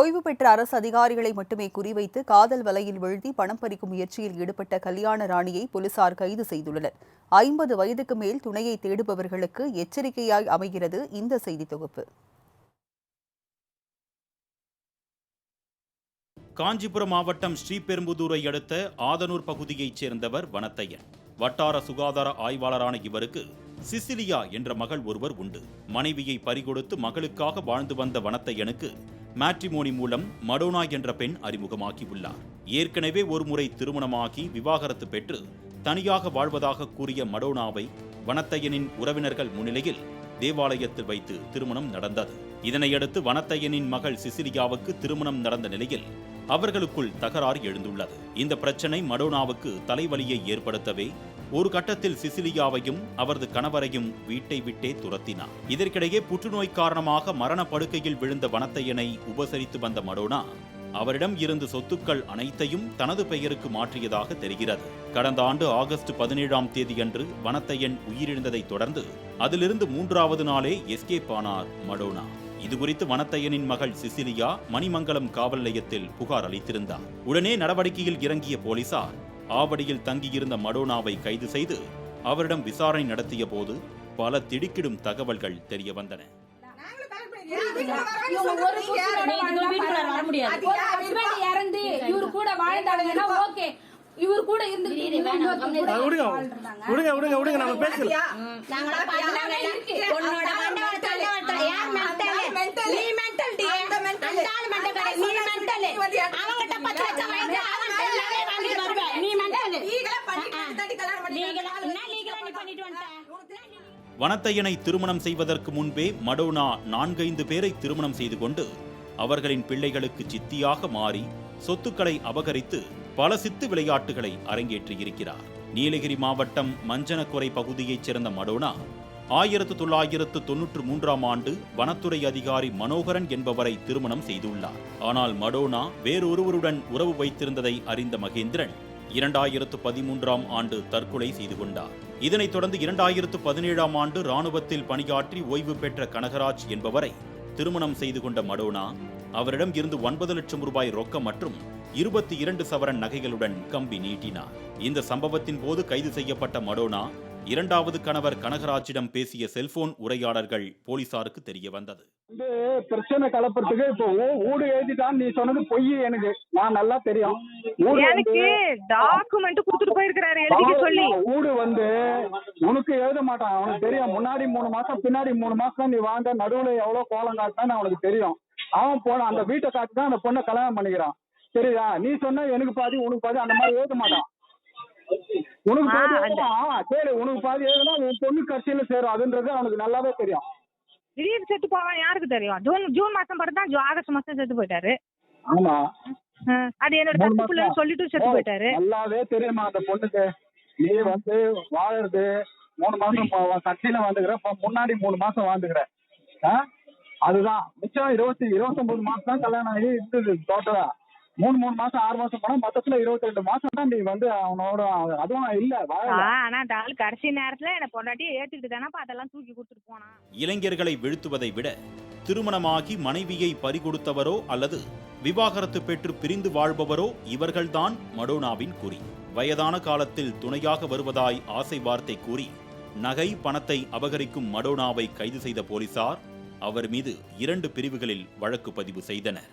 ஓய்வு பெற்ற அரசு அதிகாரிகளை மட்டுமே குறிவைத்து காதல் வலையில் வீழ்த்தி பணம் பறிக்கும் முயற்சியில் ஈடுபட்ட கல்யாண ராணியை போலீசார் கைது செய்துள்ளனர். ஐம்பது வயதுக்கு மேல் துணையை தேடுபவர்களுக்கு எச்சரிக்கையாய் அமைகிறது இந்த செய்தி தொகுப்பு. காஞ்சிபுரம் மாவட்டம் ஸ்ரீபெரும்புதூரை அடுத்த ஆதனூர் பகுதியைச் சேர்ந்தவர் வனத்தையன். வட்டார சுகாதார ஆய்வாளரான இவருக்கு சிசிலியா என்ற மகள் ஒருவர் உண்டு. மனைவியை பறிகொடுத்து மகளுக்காக வாழ்ந்து வந்த வனத்தையனுக்கு மேட்ரிமோனி மூலம் மடோனா என்ற பெண் அறிமுகமாகியுள்ளார். ஏற்கனவே ஒருமுறை திருமணமாகி விவாகரத்து பெற்று தனியாக வாழ்வதாக கூறிய மடோனாவை வனத்தையனின் உறவினர்கள் முன்னிலையில் தேவாலயத்தில் வைத்து திருமணம் நடந்தது. இதனையடுத்து வனத்தையனின் மகள் சிசிலியாவுக்கு திருமணம் நடந்த நிலையில் அவர்களுக்குள் தகராறு எழுந்துள்ளது. இந்த பிரச்சனை மடோனாவுக்கு தலைவலியை ஏற்படுத்தவே ஒரு கட்டத்தில் சிசிலியாவையும் அவரது கணவரையும் வீட்டை விட்டே துரத்தினார். இதற்கிடையே புற்றுநோய் காரணமாக மரண படுக்கையில் விழுந்த வனத்தையனை உபசரித்து வந்த மடோனா அவரிடம் இருந்து சொத்துக்கள் அனைத்தையும் தனது பெயருக்கு மாற்றியதாக தெரிகிறது. கடந்த ஆண்டு ஆகஸ்ட் பதினேழாம் தேதியன்று வனத்தையன் உயிரிழந்ததைத் தொடர்ந்து அதிலிருந்து மூன்றாவது நாளே எஸ்கேப் ஆனார் மடோனா. இதுகுறித்து வனத்தையனின் மகள் சிசிலியா மணிமங்கலம் காவல் நிலையத்தில் புகார் அளித்திருந்தார். உடனே நடவடிக்கையில் இறங்கிய போலீசார் ஆவடியில் தங்கியிருந்த மடோனாவை கைது செய்து அவரிடம் விசாரணை நடத்திய போது பல திடுக்கிடும் தகவல்கள் தெரிய வந்தன. இறந்து இவரு கூட வாழ்ந்தாங்கன்னா ஓகே. இவர் கூட இருந்து விடுங்க விடுங்க விடுங்க. நம்ம பேசலாம். வனத்தையனை திருமணம் செய்வதற்கு முன்பே மடோனா நான்கைந்து பேரை திருமணம் செய்து கொண்டு அவர்களின் பிள்ளைகளுக்கு சித்தியாக மாறி சொத்துக்களை அபகரித்து பல சித்து விளையாட்டுகளை அரங்கேற்றியிருக்கிறார். நீலகிரி மாவட்டம் மஞ்சனக்குறை பகுதியைச் சேர்ந்த மடோனா ஆயிரத்து தொள்ளாயிரத்து தொன்னூற்று மூன்றாம் ஆண்டு வனத்துறை அதிகாரி மனோகரன் என்பவரை திருமணம் செய்துள்ளார். ஆனால் மடோனா வேறொருவருடன் உறவு வைத்திருந்ததை அறிந்த மகேந்திரன் இரண்டாயிரத்து பதிமூன்றாம் ஆண்டு தற்கொலை செய்து கொண்டார். இதனைத் தொடர்ந்து இரண்டாயிரத்து பதினேழாம் ஆண்டு ராணுவத்தில் பணியாற்றி ஓய்வு பெற்ற கனகராஜ் என்பவரை திருமணம் செய்து கொண்ட மடோனா அவரிடம் இருந்து ஒன்பது லட்சம் ரூபாய் ரொக்கம் மற்றும் இருபத்தி இரண்டு சவரன் நகைகளுடன் கம்பி நீட்டினார். இந்த சம்பவத்தின் போது கைது செய்யப்பட்ட மடோனா இரண்டாவது கணவர் கனகராஜிடம் பேசிய செல்போன் உரையாடல்கள் போலீசாருக்கு தெரிய வந்தது. வந்து பிரச்சனை கலப்புறதுக்கு இப்போ ஊடு எழுதிட்டான்னு நீ சொன்னது பொய் எனக்கு. நான் நல்லா தெரியும். ஊடு எனக்கு வந்து- டாக்குமெண்ட் கொடுத்துட்டு போயிருக்கிறாரு எழுதிக்க சொல்லி. ஊடு வந்து உனக்கு எழுத மாட்டான். அவனுக்கு தெரியும். முன்னாடி மூணு மாசம் பின்னாடி மூணு மாசம் நீ வாழ்ந்த நடுவுல எவ்வளவு கோலம் காட்டினான்னு அவனுக்கு தெரியும். அவன் போன அந்த வீட்டை காட்டி தான் அந்த பொண்ணை கல்யாணம் பண்ணிக்கிறான். சரியா? நீ சொன்ன எனக்கு பாதி உனக்கு பாதி அந்த மாதிரி எழுத மாட்டான். உனக்கு சரி உனக்கு பாதி எழுதுனா உன் பொண்ணு கட்சியில சேரும். அதுன்றது அவனுக்கு நல்லாவே தெரியும். திடீர்னு செத்து போவான் யாருக்கு தெரியும்? ஜூன் ஜூன் மாசம் பிறகு தான் ஜூ- ஆகஸ்ட் மாசம் செத்து போயிட்டாரு. ஆமா. அது என்னோட தப்பு சொல்லிட்டு செத்து போயிட்டாரு. நல்லாவே தெரியுமா அந்த பொண்ணுக்கு? நீ வந்து வாழறது மூணு மாசம் கட்சியில வந்துக்கிற இப்ப முன்னாடி மூணு மாசம் வாழ்ந்துக்கிற? அதுதான். மிச்சம் இருபத்தி இருபத்தொன்பது மாசம் தான் கல்யாணம் ஆகி இருந்தது டோட்டலா மூணு மூணு மாசம் ஆறு மாசம் போனா மொத்தத்துல இருபத்தி ரெண்டு மாசம் தான் நீ வந்து அவனோட அதுவும் இல்ல ஆனா அந்த ஆள் கடைசி நேரத்துல என்ன பொண்டாட்டி ஏத்துக்கிட்டு தானே அதெல்லாம் தூக்கி கொடுத்துட்டு போனான். இளைஞர்களை வீழ்த்துவதை விட திருமணமாகி மனைவியை பறிகொடுத்தவரோ அல்லது விவாகரத்து பெற்று பிரிந்து வாழ்பவரோ இவர்கள்தான் மடோனாவின் குறி. வயதான காலத்தில் துணையாக வருவதாய் ஆசை வார்த்தை கூறி நகை பணத்தை அபகரிக்கும் மடோனாவை கைது செய்த போலீசார் அவர் மீது இரண்டு பிரிவுகளில் வழக்கு பதிவு செய்தனர்.